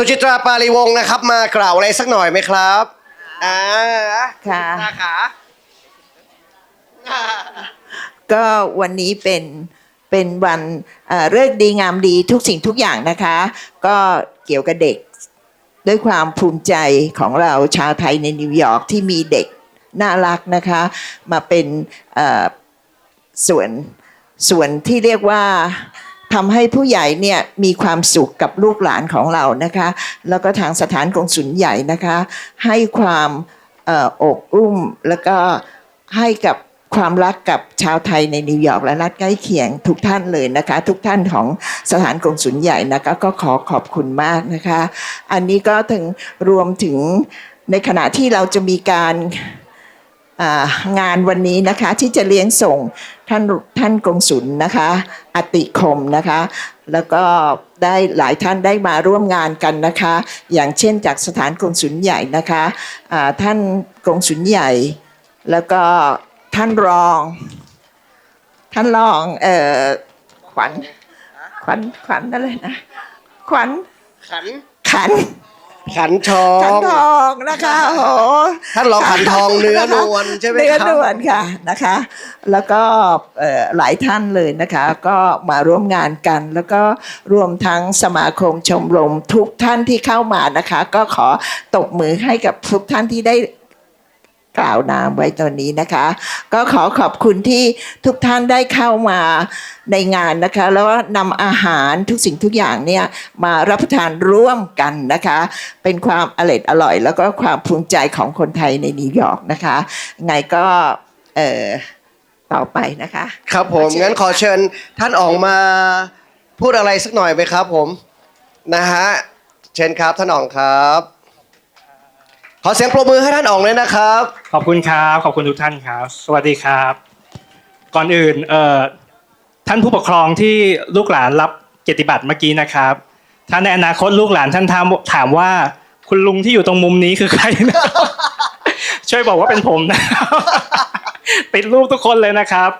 สุจิตราปาลีวงศ์นะครับ มากล่าวอะไรสักหน่อยไหมครับอ่าค่ะตาขาก็วันนี้เป็นเป็นวันเอ่อเลิกษ์ดีงามดีทุกสิ่งทุกอย่างนะคะ ก็เกี่ยวกับเด็กด้วยความภูมิใจของเราชาวไทยในนิวยอร์กที่มีเด็กน่ารักนะคะ มาเป็นเอ่อส่วนส่วนที่เรียกว่า ทำให้ผู้ใหญ่เนี่ยมีความสุขกับลูกหลานของเรานะคะ แล้วก็ทางสถานกงสุลใหญ่นะคะ ให้ความอ่ออกอุ้มแล้วก็ให้กับความรักกับชาวไทยในนิวยอร์กและรัฐใกล้เคียงทุกท่านเลยนะคะ ทุกท่านของสถานกงสุลใหญ่นะคะก็ขอขอบคุณมากนะคะ อันนี้ก็ถึงรวมถึงในขณะที่เราจะมีการ งานวันนี้นะคะที่จะเลี้ยงส่งท่านท่านกงสุลนะคะอติคมนะคะ แล้วก็ได้หลายท่านได้มาร่วมงานกันนะคะ อย่างเช่นจากสถานกงสุลใหญ่นะคะอ่าท่านกงสุลใหญ่ แล้วก็ท่านรอง ท่านรองเอ่อขวัญขวัญขวัญอะไรนะขวัญขันขัน ขันทอขันงทองนะคะโอ้โหท่านรองขันทองเนื้อนวลใช่ไหมเนื้อครับนวลค่ะนะคะ แล้วก็เอ่อหลายท่านเลยนะคะ ก็มาร่วมงานกัน แล้วก็รวมทั้งสมาคมชมรมทุกท่านที่เข้ามานะคะ ก็ขอตบมือให้กับทุกท่านที่ได้ กล่าวนามไว้ตอนนี้นะคะ ก็ขอขอบคุณที่ทุกท่านได้เข้ามาในงานนะคะ แล้วก็นำอาหารทุกสิ่งทุกอย่างเนี่ยมารับประทานร่วมกันนะคะ เป็นความอร่อยอร่อย แล้วก็ความภูมิใจของคนไทยในนิวยอร์กนะคะ ไงก็เอ่อต่อไปนะคะ ครับผมงั้นขอเชิญท่านออกมาพูดอะไรสักหน่อยไหมครับผมนะฮะเชิญครับท่านอ๋องครับข อเสียงปรบมือให้ท่านอ๋องเลยนะครับ ขอบคุณครับ ขอบคุณทุกท่านครับ สวัสดีครับ ก่อนอื่นเอ่อท่านผู้ปกครองที่ลูกหลานรับเกียรติบัตรเมื่อกี้นะครับ ถ้าในอนาคตลูกหลานท่านถามถามว่าคุณลุงที่อยู่ตรงมุมนี้คือใครนะ ช่วยบอกว่าเป็นผมนะครับติดรูปทุกคนเลยนะครับ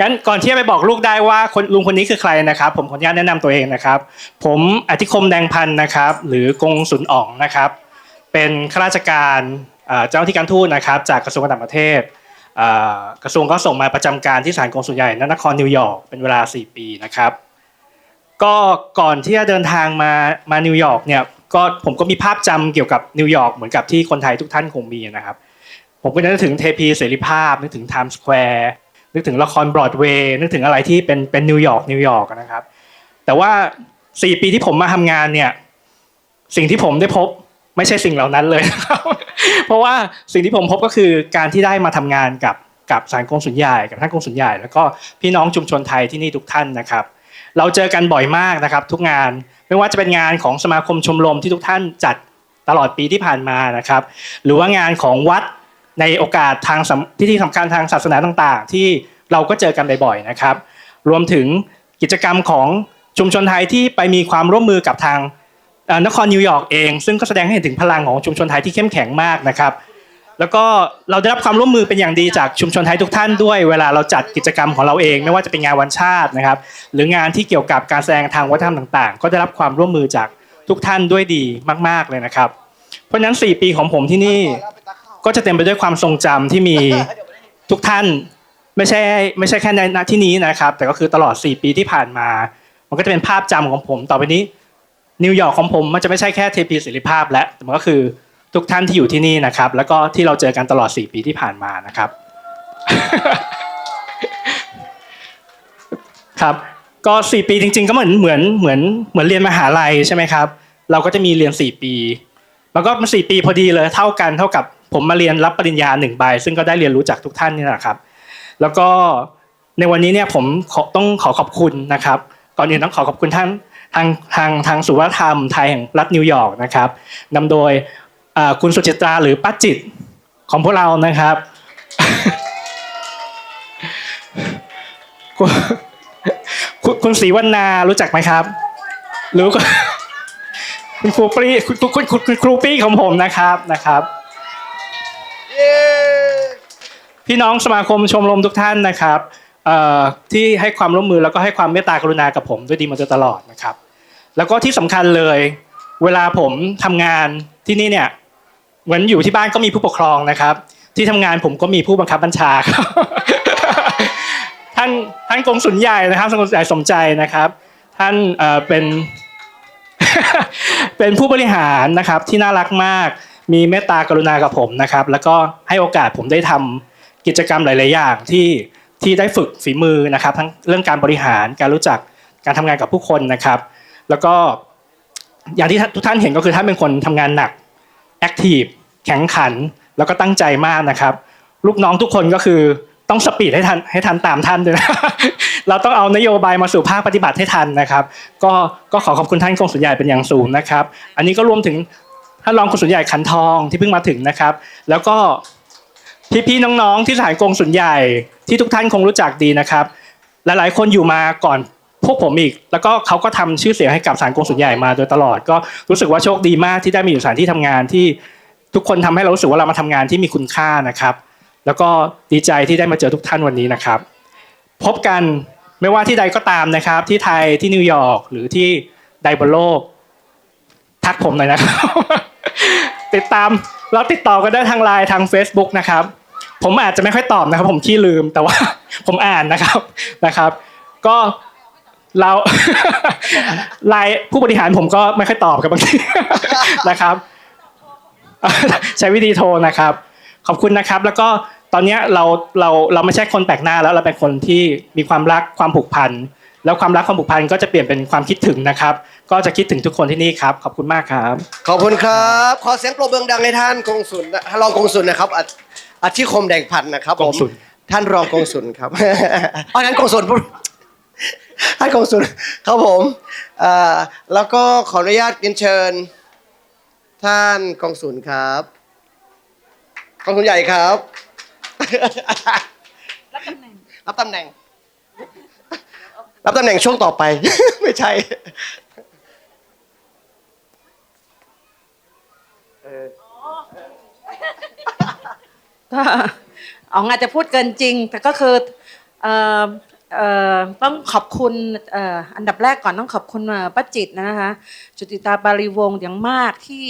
งั้นก่อนที่จะไปบอกลูกได้ว่าคนลุงคนนี้คือใครนะครับ ผมขออนุญาตแนะนำตัวเองนะครับ ผมอธิคมแดงพันธ์นะครับ หรือกงสุนอ่องนะครับ เป็นข้าราชการเจ้าหน้าที่การทูตนะครับ จากกระทรวงการต่างประเทศกระทรวงก็ส่งมาประจำการที่ศาลกงสุลใหญ่ณนครนิวยอร์กเป็นเวลา 4 ปีนะครับ ก็ก่อนที่จะเดินทางมามานิวยอร์กเนี่ยก็ผมก็มีภาพจำเกี่ยวกับนิวยอร์กเหมือนกับที่คนไทยทุกท่านคงมีนะครับ ผมก็นึกถึงเทพีเสรีภาพ นึกถึงไทม์สแควร์นึกถึงละครบรอดเวย์นึกถึงอะไรที่เป็นเป็นนิวยอร์กนิวยอร์กนะครับ แต่ว่า 4 ปีที่ผมมาทำงานเนี่ยสิ่งที่ผมได้พบ ไม่ใช่สิ่งเหล่านั้นเลยครับเพราะว่าสิ่งที่ผมพบก็คือการที่ได้มาทำงานกับกับสารกงสุลใหญ่กับท่านกงสุลใหญ่ แล้วก็พี่น้องชุมชนไทยที่นี่ทุกท่านนะครับ เราเจอกันบ่อยมากนะครับ ทุกงานไม่ว่าจะเป็นงานของสมาคมชมรมที่ทุกท่านจัดตลอดปีที่ผ่านมานะครับ หรือว่างานของวัดในโอกาสทางสำพิธีสำคัญทางศาสนาต่างๆ ที่เราก็เจอกันบ่อยๆนะครับ รวมถึงกิจกรรมของชุมชนไทยที่ไปมีความร่วมมือกับทาง นครนิวยอร์กเอง ซึ่งก็แสดงให้เห็นถึงพลังของชุมชนไทยที่เข้มแข็งมากนะครับแล้วก็เราได้รับความร่วมมือเป็นอย่างดีจากชุมชนไทยทุกท่านด้วย เวลาเราจัดกิจกรรมของเราเอง ไม่ว่าจะเป็นงานวันชาตินะครับ หรืองานที่เกี่ยวกับการแสดงทางวัฒนธรรมต่างๆ ก็ได้รับความร่วมมือจากทุกท่านด้วยดีมาก ๆเลยนะครับ เพราะฉะนั้น 4 ปีของผมที่นี่ก็จะเต็มไปด้วยความทรงจำที่มีทุกท่านไม่ใช่ไม่ใช่แค่ในที่นี้นะครับ แต่ก็คือตลอด 4 ปีที่ผ่านมา มันก็จะเป็นภาพจำของผมต่อไปนี้ นิวยอร์กของผมมันจะไม่ใช่แค่เทพีเสรีภาพแล้วแต่มันก็คือทุกท่านที่อยู่ที่นี่นะครับ แล้วก็ที่เราเจอกันตลอด 4 ปีที่ผ่านมานะครับ ครับ ก็ 4 ปีจริง ๆ ก็เหมือนเหมือนเหมือนเหมือนเรียนมหาลัยใช่ไหมครับ เราก็จะมีเรียน 4 ปีแล้วก็มันสี่ปีพอดีเลยเท่ากันเท่ากับผมมาเรียนรับปริญญาหนึ่งใบ ซึ่งก็ได้เรียนรู้จากทุกท่านนี่แหละครับ แล้วก็ในวันนี้เนี่ยผมต้องขอขอบคุณนะครับ ก่อนอื่นต้องขอขอบคุณท่าน ทางทางทางสุวรรณธรรมไทยแห่งรัฐนิวยอร์กนะครับนำโดยเอ่อคุณสุจิตราหรือป้าจิตของพวกเรานะครับคุณคุณคุณศรีวรรณารู้จักไหมครับ รู้ก็คุณครูปี้คุณคุณคุณคุณครูปี้ของผมนะครับนะครับพี่น้องสมาคมชมรมทุกท่านนะครับเอ่อ ที่ให้ความร่วมมือแล้วก็ให้ความเมตตากรุณากับผมด้วยดีมาโดยตลอดนะครับ แล้วก็ที่สำคัญเลย เวลาผมทำงานที่นี่เนี่ยเหมือนอยู่ที่บ้านก็มีผู้ปกครองนะครับ ที่ทำงานผมก็มีผู้บังคับบัญชาครับท่านท่านกงสุลใหญ่นะครับกงสุลใหญ่สมใจนะครับ ท่านเอ่อเป็นเป็นผู้บริหารนะครับที่น่ารักมาก มีเมตตากรุณากับผมนะครับ แล้วก็ให้โอกาสผมได้ทำกิจกรรมหลาย ๆ อย่างที่ ที่ได้ฝึกฝีมือนะครับ ทั้งเรื่องการบริหารการรู้จักการทำงานกับผู้คนนะครับ แล้วก็อย่างที่ทุกท่านเห็นก็คือท่านเป็นคนทำงานหนักแอคทีฟแข็งขันแล้วก็ตั้งใจมากนะครับ ลูกน้องทุกคนก็คือต้องสปีดให้ทันให้ทันตามท่านด้วยนะเราต้องเอานโยบายมาสู่ภาคปฏิบัติให้ทันนะครับ ก็ก็ขอขอบคุณท่านกงสุลใหญ่เป็นอย่างสูงนะครับ อันนี้ก็รวมถึงท่านรองกงสุลใหญ่ขันทองที่เพิ่งมาถึงนะครับ แล้วก็ พี่ๆน้องๆที่สถานกงสุลใหญ่ที่ทุกท่านคงรู้จักดีนะครับ หลายๆ คนอยู่มาก่อนพวกผมอีก แล้วก็เขาก็ทำชื่อเสียงให้กับสถานกงสุลใหญ่มาโดยตลอด ก็รู้สึกว่าโชคดีมากที่ได้มีอยู่สถานที่ทำงานที่ทุกคนทำให้เรารู้สึกว่าเรามาทำงานที่มีคุณค่านะครับ แล้วก็ดีใจที่ได้มาเจอทุกท่านวันนี้นะครับ พบกันไม่ว่าที่ใดก็ตามนะครับ ที่ไทยที่นิวยอร์กหรือที่ใดบนโลก ทักผมหน่อยนะครับ ติดตามเราติดต่อกันได้ทางไลน์ทาง Facebook นะครับ ผมอาจจะไม่ค่อยตอบนะครับ ผมขี้ลืมแต่ว่า ผมอ่านนะครับนะครับ ก็เราไลน์ผู้บริหารผมก็ไม่ค่อยตอบกับบางทีนะครับ ใช้วิธีโทรนะครับ ขอบคุณนะครับ แล้วก็ตอนนี้เราเราเราไม่ใช่คนแปลกหน้าแล้วเราเป็นคนที่มีความรักความผูกพันแล้วความรักความผูกพันก็จะเปลี่ยนเป็นความคิดถึงนะครับ ก็จะคิดถึงทุกคนที่นี่ครับ ขอบคุณมากครับ ขอบคุณครับ ขอเสียงปรบมือดังให้ท่านกงสุลท่านรองกงสุลนะครับ อาอาธิคมแดงพันธ์นะครับผมกงสุล ท่านรองกงสุลครับอ๋อท่านกงสุลท่านกงสุลครับผมเอ่อแล้วก็ขออนุญาตเรียนเชิญ ท่านกองสุลครับกองสุลใหญ่ครับ รับตำแหน่งรับตำแหน่ง รับตำแหน่งช่วงต่อไป ไม่ใช่ ก็อ๋องอาจจะพูดเกินจริง แต่ก็คือเอ่อเอ่อต้องขอบคุณเอ่ออันดับแรกก่อนต้องขอบคุณเอ่อป้าจิตรนะคะจุติตาบาลีวงศ์อย่างมากที่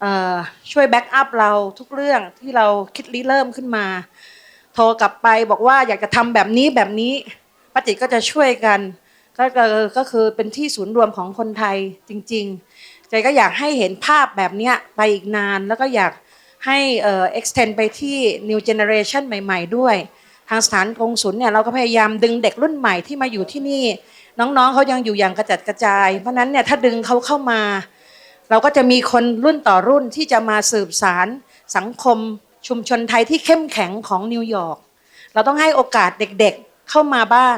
เอ่อช่วยแบ็กอัพเราทุกเรื่องที่เราคิดริเริ่มขึ้นมา โทรกลับไปบอกว่าอยากจะทำแบบนี้แบบนี้ป้าจิตรก็จะช่วยกัน ก็ก็ก็คือเป็นที่ศูนย์รวมของคนไทยจริง ๆ ใจก็อยากให้เห็นภาพแบบเนี้ยไปอีกนานแล้วก็อยาก ให้เอ่อ extend ไปที่ new generation ใหม่ ๆ ด้วย ทางสถานกงศุลเนี่ยเราก็พยายามดึงเด็กรุ่นใหม่ที่มาอยู่ที่นี่ น้องๆเขายังอยู่อย่างกระจัดกระจาย เพราะนั้นเนี่ยถ้าดึงเขาเข้ามา เราก็จะมีคนรุ่นต่อรุ่นที่จะมาสืบสารสังคมชุมชนไทยที่เข้มแข็งของนิวยอร์กเราต้องให้โอกาสเด็กๆเข้ามาบ้าง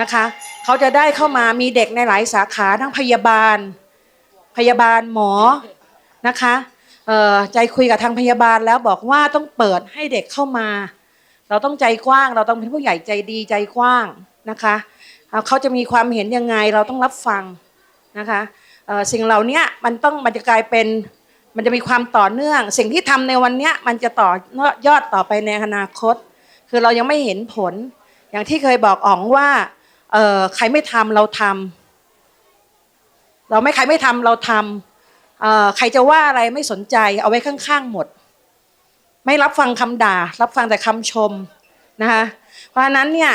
นะคะเขาจะได้เข้ามามีเด็กในหลายสาขาทั้งพยาบาล พยาบาลหมอนะคะ ใจคุยกับทางพยาบาลแล้วบอกว่าต้องเปิดให้เด็กเข้ามา เราต้องใจกว้าง เราต้องเป็นผู้ใหญ่ใจดีใจกว้างนะคะเขาจะมีความเห็นยังไงเราต้องรับฟังนะคะสิ่งเหล่านี้มันต้องมันจะกลายเป็นมันจะมีความต่อเนื่อง สิ่งที่ทำในวันนี้มันจะต่อยอดต่อไปในอนาคต คือเรายังไม่เห็นผล อย่างที่เคยบอกอ๋องว่าใครไม่ทำเราทำเราไม่ใครไม่ทำเราทำเอ่อ ใครจะว่าอะไรไม่สนใจ เอาไว้ข้างๆหมด ไม่รับฟังคำด่า รับฟังแต่คำชมนะคะเพราะฉะนั้นเนี่ย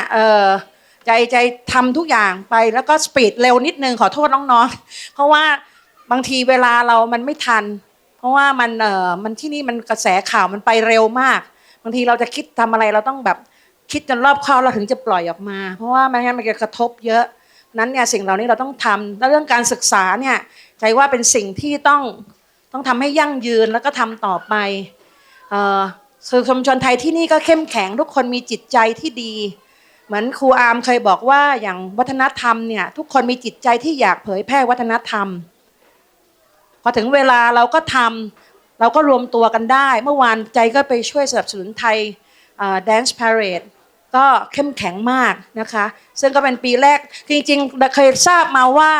ใจใจทำทุกอย่างไปแล้วก็สปีดเร็วนิดนึงขอโทษน้องๆ เพราะว่าบางทีเวลาเรามันไม่ทัน เพราะว่ามันเอ่อมันที่นี่มันกระแสข่าวมันไปเร็วมาก บางทีเราจะคิดทำอะไรเราต้องแบบคิดจนรอบคอบเราถึงจะปล่อยออกมา เพราะว่าไม่งั้นมันจะกระทบเยอะนั้นเนี่ยสิ่งเหล่านี้เราต้องทำแล้วเรื่องการศึกษาเนี่ยใจว่าเป็นสิ่งที่ต้องต้องทำให้ยั่งยืนแล้วก็ทำต่อไปเอ่อสื่อชุมชนไทยที่นี่ก็เข้มแข็งทุกคนมีจิตใจที่ดี เหมือนครูอาร์มเคยบอกว่าอย่างวัฒนธรรมเนี่ยทุกคนมีจิตใจที่อยากเผยแพร่วัฒนธรรม พอถึงเวลาเราก็ทำเราก็รวมตัวกันได้ เมื่อวานใจก็ไปช่วยสนับสนุนไทยแดนซ์พาเรดก็เข้มแข็งมากนะคะ ซึ่งก็เป็นปีแรกจริงๆเคยทราบมาว่า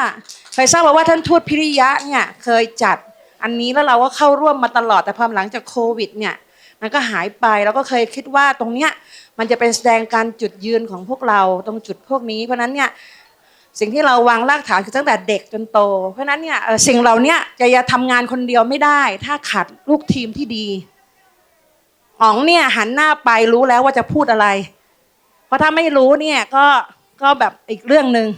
เคยทราบมาว่าท่านทูตพิริยะเนี่ยเคยจัดอันนี้แล้วเราก็เข้าร่วมมาตลอดแต่พอหลังจากโควิดเนี่ยมันก็หายไปเราก็เคยคิดว่าตรงเนี้ยมันจะเป็นแสดงการจุดยืนของพวกเราตรงจุดพวกนี้ เพราะนั้นเนี่ยสิ่งที่เราวางรากฐานคือตั้งแต่เด็กจนโต เพราะนั้นเนี่ยสิ่งเหล่านี้จะจะทำงานคนเดียวไม่ได้ ถ้าขาดลูกทีมที่ดีอ๋องเนี่ยหันหน้าไปรู้แล้วว่าจะพูดอะไร เพราะถ้าไม่รู้เนี่ยก็ก็แบบอีกเรื่องหนึ่ง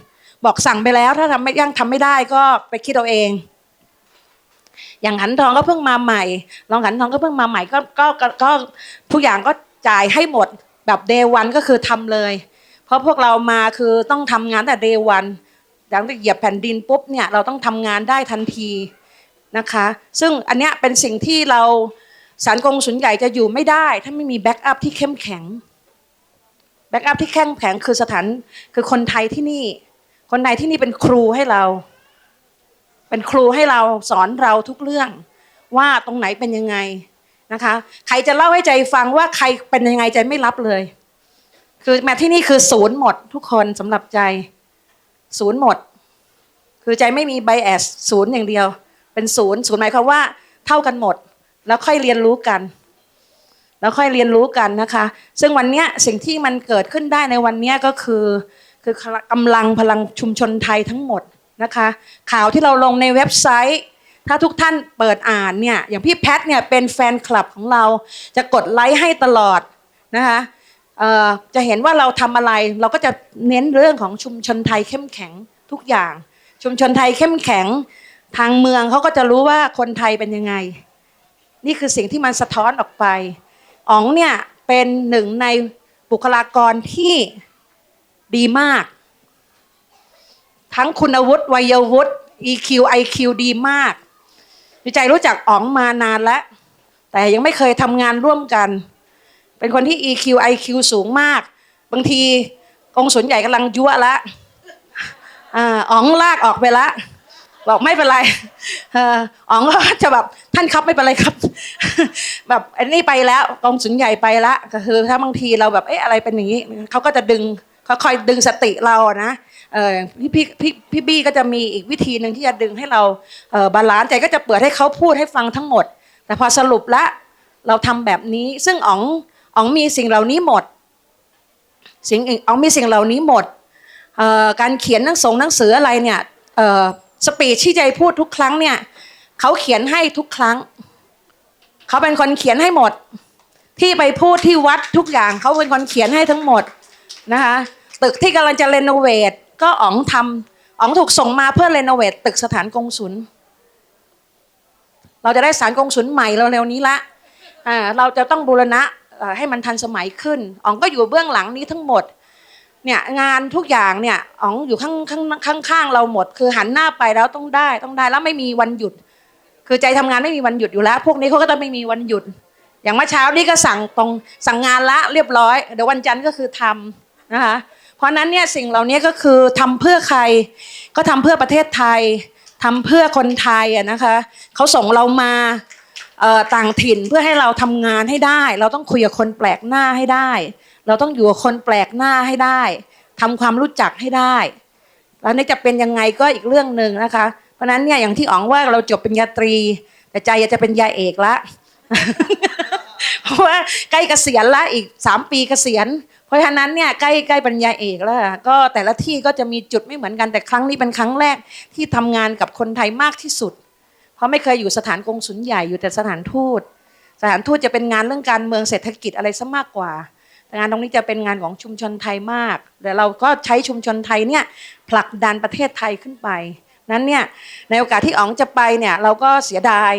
บอกสั่งไปแล้ว ถ้าทำไม่ยังทำไม่ได้ก็ไปคิดเอาเอง อย่างขันทองก็เพิ่งมาใหม่รองขันทองก็เพิ่งมาใหม่ก็ก็ก็ทุกอย่างก็จ่ายให้หมดแบบเดวันก็คือทำเลย เพราะพวกเรามาคือต้องทำงานแต่เดวันหลังจากเหยียบแผ่นดินปุ๊บเนี่ยเราต้องทำงานได้ทันทีนะคะ ซึ่งอันเนี้ยเป็นสิ่งที่เราสารกงสุนใหญ่จะอยู่ไม่ได้ ถ้าไม่มีแบ็กอัพที่เข้มแข็งแบ็กอัพที่เข้มแข็งคือสถานคือคนไทยที่นี่ คนไทยที่นี่เป็นครูให้เรา เป็นครูให้เราสอนเราทุกเรื่อง ว่าตรงไหนเป็นยังไงนะคะ ใครจะเล่าให้ใจฟังว่าใครเป็นยังไงใจไม่รับเลย คือมาที่นี่คือศูนย์หมดทุกคนสำหรับใจ ศูนย์หมด คือใจไม่มีไบแอสศูนย์อย่างเดียว เป็นศูนย์ศูนย์หมายความว่า เท่ากันหมด แล้วค่อยเรียนรู้กันแล้วค่อยเรียนรู้กันนะคะ ซึ่งวันนี้สิ่งที่มันเกิดขึ้นได้ในวันนี้ก็คือ คือกำลังพลังชุมชนไทยทั้งหมดนะคะ ข่าวที่เราลงในเว็บไซต์ ถ้าทุกท่านเปิดอ่านเนี่ยอย่างพี่แพทเนี่ยเป็นแฟนคลับของเราจะกดไลค์ให้ตลอดนะคะจะเห็นว่าเราทำอะไรเราก็จะเน้นเรื่องของชุมชนไทยเข้มแข็งทุกอย่าง ชุมชนไทยเข้มแข็งทางเมืองเขาก็จะรู้ว่าคนไทยเป็นยังไง นี่คือสิ่งที่มันสะท้อนออกไปอ๋องเนี่ยเป็นหนึ่งในบุคลากรที่ ดีมาก ทั้งคุณวุฒิวัยวุฒิ EQ IQ ดีมากวิจัยรู้จักอ๋องมานานแล้ว แต่ยังไม่เคยทำงานร่วมกัน เป็นคนที่ EQ IQ สูงมาก บางทีกองสนใหญ่กำลังยั่วละอ่าอ๋องลากออกไปละบอกไม่เป็นไรอออ๋องก็จะแบบท่านครับไม่เป็นไรครับ แบบอันนี้ไปแล้วกองสุนใหญ่ไปละก็คือถ้าบางทีเราแบบเอ๊ะอะไรเป็นอย่างนี้เขาก็จะดึง คอยดึงสติเรานะเออพี่พี่พี่พี่บี้ก็จะมีอีกวิธีหนึ่งที่จะดึงให้เราเออบาลานซ์ใจก็จะเปิดให้เขาพูดให้ฟังทั้งหมด แต่พอสรุปละเราทำแบบนี้ซึ่งอ๋องอ๋องมีสิ่งเหล่านี้หมด สิ่งอ๋องมีสิ่งเหล่านี้หมดการเขียนหนังสงหนังสืออะไรเนี่ยสปีชที่ใจพูดทุกครั้งเนี่ยเขาเขียนให้ทุกครั้งเขาเป็นคนเขียนให้หมด ที่ไปพูดที่วัดทุกอย่างเขาเป็นคนเขียนให้ทั้งหมด นะคะตึกที่กำลังจะเรโนเวทก็อ๋องทำอ๋องถูกส่งมาเพื่อเรโนเวทตึกสถานกงศุลเราจะได้สารกงศุลใหม่เร็วๆนี้ละเราจะต้องบูรณะให้มันทันสมัยขึ้นอ๋องก็อยู่เบื้องหลังนี้ทั้งหมดเนี่ยงานทุกอย่างเนี่ยอ๋องอยู่ข้างข้างข้างข้างเราหมด คือหันหน้าไปแล้วต้องได้ต้องได้แล้วไม่มีวันหยุด คือใจทำงานไม่มีวันหยุดอยู่แล้ว พวกนี้เขาก็ต้องไม่มีวันหยุด อย่างเมื่อเช้านี่ก็สั่งตรงสั่งงานละเรียบร้อย เดี๋ยววันจันทร์ก็คือทำ นะคะเพราะนั้นเนี่ยสิ่งเหล่านี้ก็คือทำเพื่อใคร ก็ทำเพื่อประเทศไทยทำเพื่อคนไทยอะนะคะเขาส่งเรามาต่างถิ่นเพื่อให้เราทำงานให้ได้ เราต้องคุยกับคนแปลกหน้าให้ได้ เราต้องอยู่กับคนแปลกหน้าให้ได้ทำความรู้จักให้ได้ แล้วนี่จะเป็นยังไงก็อีกเรื่องหนึ่งนะคะ เพราะนั้นเนี่ยอย่างที่อ๋องว่าเราจบเปริญญาตรี แต่ใจอยากจะเป็นยาเอกละเพราะว่าใกล้เกษียณละอีกสามปีเกษียณ เพราะฉะนั้นเนี่ยใกล้ใกล้ปริญญาเอกแล้วก็แต่ละที่ก็จะมีจุดไม่เหมือนกันแต่ครั้งนี้เป็นครั้งแรกที่ทำงานกับคนไทยมากที่สุด เพราะไม่เคยอยู่สถานกงสุลใหญ่อยู่แต่สถานทูต สถานทูตจะเป็นงานเรื่องการเมืองเศรษฐกิจอะไรซะมากกว่าแต่งานตรงนี้จะเป็นงานของชุมชนไทยมากแต่เราก็ใช้ชุมชนไทยเนี่ยผลักดันประเทศไทยขึ้นไป นั้นเนี่ยในโอกาสที่อ๋องจะไปเนี่ยเราก็เสียดาย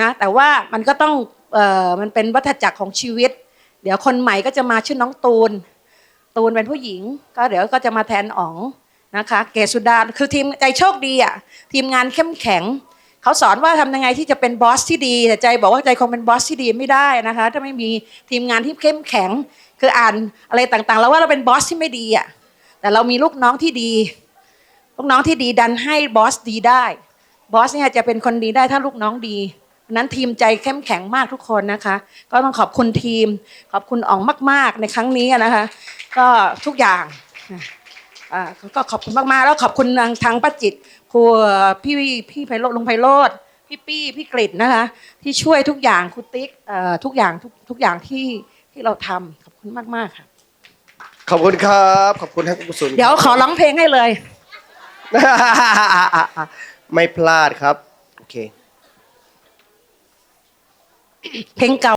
นะแต่ว่ามันก็ต้องเออมันเป็นวัฏจักรของชีวิต เดี๋ยวคนใหม่ก็จะมาชื่อน้องตูน ตูนเป็นผู้หญิง ก็เดี๋ยวก็จะมาแทนอ๋องนะคะ เกศสุดาคือทีมใจโชคดีอะทีมงานเข้มแข็งเขาสอนว่าทำยังไงที่จะเป็นบอสที่ดีแต่ใจบอกว่าใจคงเป็นบอสที่ดีไม่ได้นะคะ ถ้าไม่มีทีมงานที่เข้มแข็ง คืออ่านอะไรต่างๆ แล้วว่าเราเป็นบอสที่ไม่ดีอะแต่เรามีลูกน้องที่ดี ลูกน้องที่ดีดันให้บอสดีได้บอสเนี่ยจะเป็นคนดีได้ถ้าลูกน้องดี นั้นทีมใจเข้มแข็งมากทุกคนนะคะ ก็ต้องขอบคุณทีม ขอบคุณอ๋องมาก ๆ ในครั้งนี้นะคะ ก็ทุกอย่างอ่าก็ขอบคุณมากๆแล้วขอบคุณทางทางป้าจิตครูพี่พี่ไพโรจน์ลุงไพโรธพี่ปี้พี่กฤษนะคะ ที่ช่วยทุกอย่างครูติ๊กเอ่อทุกอย่างทุกทุกอย่างที่ที่เราทำขอบคุณมากๆค่ะขอบคุณครับ ขอบคุณท่านกงสุลเดี๋ยวขอร้องเพลงให้เลย ไม่พลาดครับ โอเค เพลงเก่า